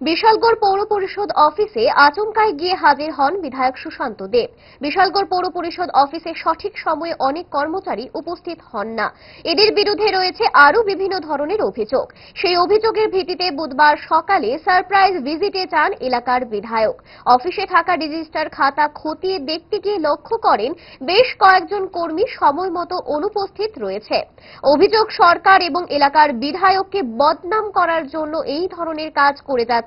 বিশালগড় পৌর পরিষদ অফিসে আচমকায় গিয়ে হাজির হন বিধায়ক সুশান্ত দেব। বিশালগড় পৌর পরিষদ অফিসে সঠিক সময়ে অনেক কর্মচারী উপস্থিত হন না। এদের বিরুদ্ধে রয়েছে আরও বিভিন্ন ধরনের অভিযোগ। সেই অভিযোগের ভিত্তিতে বুধবার সকালে সারপ্রাইজ ভিজিটে যান এলাকার বিধায়ক। অফিসে থাকা রেজিস্টার খাতা খতিয়ে দেখতে গিয়ে লক্ষ্য করেন বেশ কয়েকজন কর্মী সময় মতো অনুপস্থিত রয়েছে। অভিযোগ সরকার এবং এলাকার বিধায়ককে বদনাম করার জন্য এই ধরনের কাজ করে যাচ্ছে।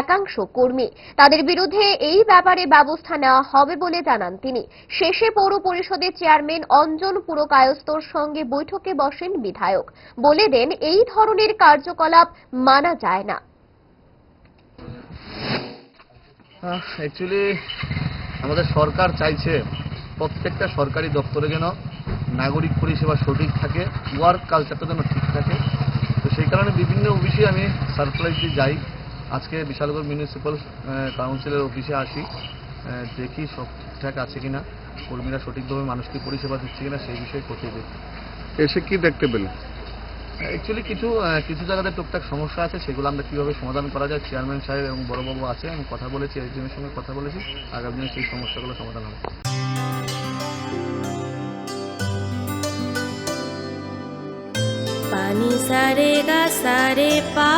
একাংশ কর্মী। তাদের বিরুদ্ধে এই ব্যাপারে ব্যবস্থা নেওয়া হবে বলে জানান তিনি। শেষে পৌর পরিষদের চেয়ারম্যান অঞ্জন পুরকায়স্তর সঙ্গে বৈঠকে বসেন বিধায়ক। বলে দেন, এই ধরনের কার্যকলাপ মানা যায় না। আমাদের সরকার চাইছে প্রত্যেকটা সরকারি দপ্তরে যেন নাগরিক পরিষেবা সঠিক থাকে ওয়ার্ক কালচারটা যেন ঠিক থাকে। তো সেই কারণে বিভিন্ন অফিসে আমি সারপ্রাইজলি যাই। আজকে বিশালগড় মিউনিসিপ্যাল কাউন্সিলের অফিসে আসি। দেখি সব ঠিকঠাক আছে কিনা কর্মীরা সঠিকভাবে মানুষকে পরিষেবা দিচ্ছে কিনা সেই বিষয়ে খতিয়ে দেখি। এসে কি দেখতে পেলেন অ্যাকচুয়ালি কিছু কিছু জায়গাতে টুকটাক সমস্যা আছে সেগুলো আমরা কীভাবে সমাধান করা যায় চেয়ারম্যান সাহেব এবং বড়বাবু আছে আমি কথা বলেছি একজনের সঙ্গে কথা বলেছি আগামী দিনে সেই সমস্যাগুলো সমাধান হবে। পানি সারে গা সারে পামাগা